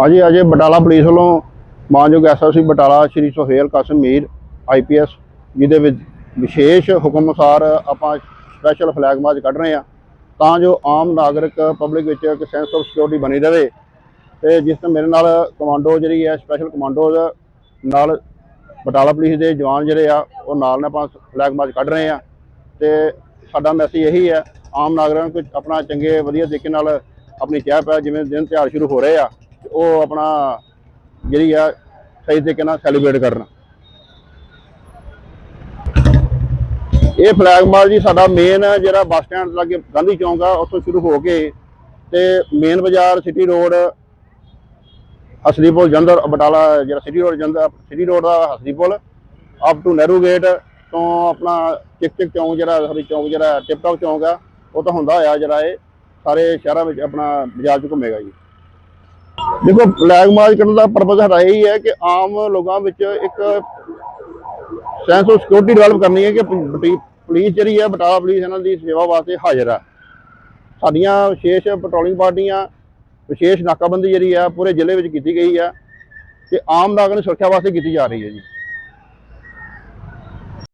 ਹਾਂਜੀ ਅਜੇ ਬਟਾਲਾ ਪੁਲਿਸ ਵੱਲੋਂ ਮਾਨਯੋਗ ਐਸਐਸਪੀ ਬਟਾਲਾ ਸ਼੍ਰੀ ਸੁਹੇਲ ਕਸਮ ਮੀਰ ਆਈਪੀਐਸ ਜਿਹਦੇ ਵਿੱਚ ਵਿਸ਼ੇਸ਼ ਹੁਕਮ ਅਨੁਸਾਰ ਆਪਾਂ ਸਪੈਸ਼ਲ ਫਲੈਗ ਮਾਰਚ ਕੱਢ ਰਹੇ ਆ ਤਾਂ ਜੋ ਆਮ ਨਾਗਰਿਕ ਪਬਲਿਕ ਵਿੱਚ ਇੱਕ ਸੈਂਸ ਆਫ ਸਿਕਿਉਰਿਟੀ ਬਣੀ ਰਹੇ ਤੇ ਜਿਸ ਤਰ੍ਹਾਂ ਮੇਰੇ ਨਾਲ ਕਮਾਂਡੋ ਜਿਹੜੀ ਹੈ ਸਪੈਸ਼ਲ ਕਮਾਂਡੋ ਨਾਲ ਬਟਾਲਾ ਪੁਲਿਸ ਦੇ ਜਵਾਨ ਜਿਹੜੇ ਆ, ਉਹ ਨਾਲ ਨੇ ਆਪਾਂ ਫਲੈਗ ਮਾਰਚ ਕੱਢ ਰਹੇ ਆ ਤੇ ਸਾਡਾ ਮੈਸੇਜ ਇਹੀ ਹੈ, ਆਮ ਨਾਗਰਿਕਾਂ ਨੂੰ ਆਪਣਾ ਚੰਗੇ, ਵਧੀਆ ਤਰੀਕੇ ਨਾਲ ਆਪਣੀ ਚਾਹ ਪੈ ਜਿਵੇਂ ਦਿਨ ਤਿਉਹਾਰ ਸ਼ੁਰੂ ਹੋ ਰਹੇ ਆ। ਉਹ ਆਪਣਾ ਜਿਹੜੀ ਆ ਸਹੀ ਤਰੀਕੇ ਨਾਲ ਸੈਲੀਬ੍ਰੇਟ ਕਰਨ। ਇਹ ਫਲੈਗ ਮਾਰਚ ਜੀ ਸਾਡਾ ਮੇਨ ਜਿਹੜਾ ਬੱਸ ਸਟੈਂਡ ਲਾਗੇ ਗਾਂਧੀ ਚੌਂਕ ਆ, ਉੱਥੋਂ ਸ਼ੁਰੂ ਹੋ ਕੇ ਤੇ ਮੇਨ ਬਾਜ਼ਾਰ ਸਿਟੀ ਰੋਡ ਹਸਦੀਪੁਰ ਜੰਦਰ ਬਟਾਲਾ ਜਿਹੜਾ city road Jandar city road the Hasdipur up to Nehru gate ਤੋਂ ਆਪਣਾ ਚਿਕ ਚਿਕ ਚੌਂਕ ਜਿਹੜਾ, ਹਰੀ ਚੌਂਕ ਜਿਹੜਾ ਟਿਪ ਟਾਪ ਚੌਂਕ ਆ, ਉਹ ਤਾਂ ਹੁੰਦਾ ਹੋਇਆ ਜਿਹੜਾ ਇਹ, ਸਾਰੇ ਸ਼ਹਿਰਾਂ ਵਿੱਚ ਆਪਣਾ ਬਾਜ਼ਾਰ 'ਚ ਘੁੰਮੇਗਾ ਜੀ। ਦੇਖੋ ਫਲੈਗ ਮਾਰਚ ਕਰਨ ਦਾ ਪਰਪਸ ਸਾਡਾ ਇਹ ਹੀ ਹੈ ਕਿ ਆਮ ਲੋਕਾਂ ਵਿੱਚ ਇੱਕ ਸੈਂਸ ਆਫ ਸਿਕਿਉਰਿਟੀ ਡਿਵੈਲਪ ਕਰਨੀ ਹੈ ਕਿ ਪ- ਪੁਲਿਸ ਜਿਹੜੀ ਹੈ, ਬਟਾਲਾ ਪੁਲਿਸ ਇਹਨਾਂ ਦੀ ਸੇਵਾ ਵਾਸਤੇ ਹਾਜ਼ਰ ਆ। ਸਾਡੀਆਂ ਵਿਸ਼ੇਸ਼ ਪੈਟਰੋਲਿੰਗ ਪਾਰਟੀਆਂ, ਵਿਸ਼ੇਸ਼ ਨਾਕਾਬੰਦੀ ਜਿਹੜੀ ਆ, ਪੂਰੇ ਜ਼ਿਲ੍ਹੇ ਵਿੱਚ ਕੀਤੀ ਗਈ ਆ ਤੇ ਆਮ ਨਾਗਰਿਕ ਸੁਰੱਖਿਆ ਵਾਸਤੇ ਕੀਤੀ ਜਾ ਰਹੀ ਹੈ ਜੀ।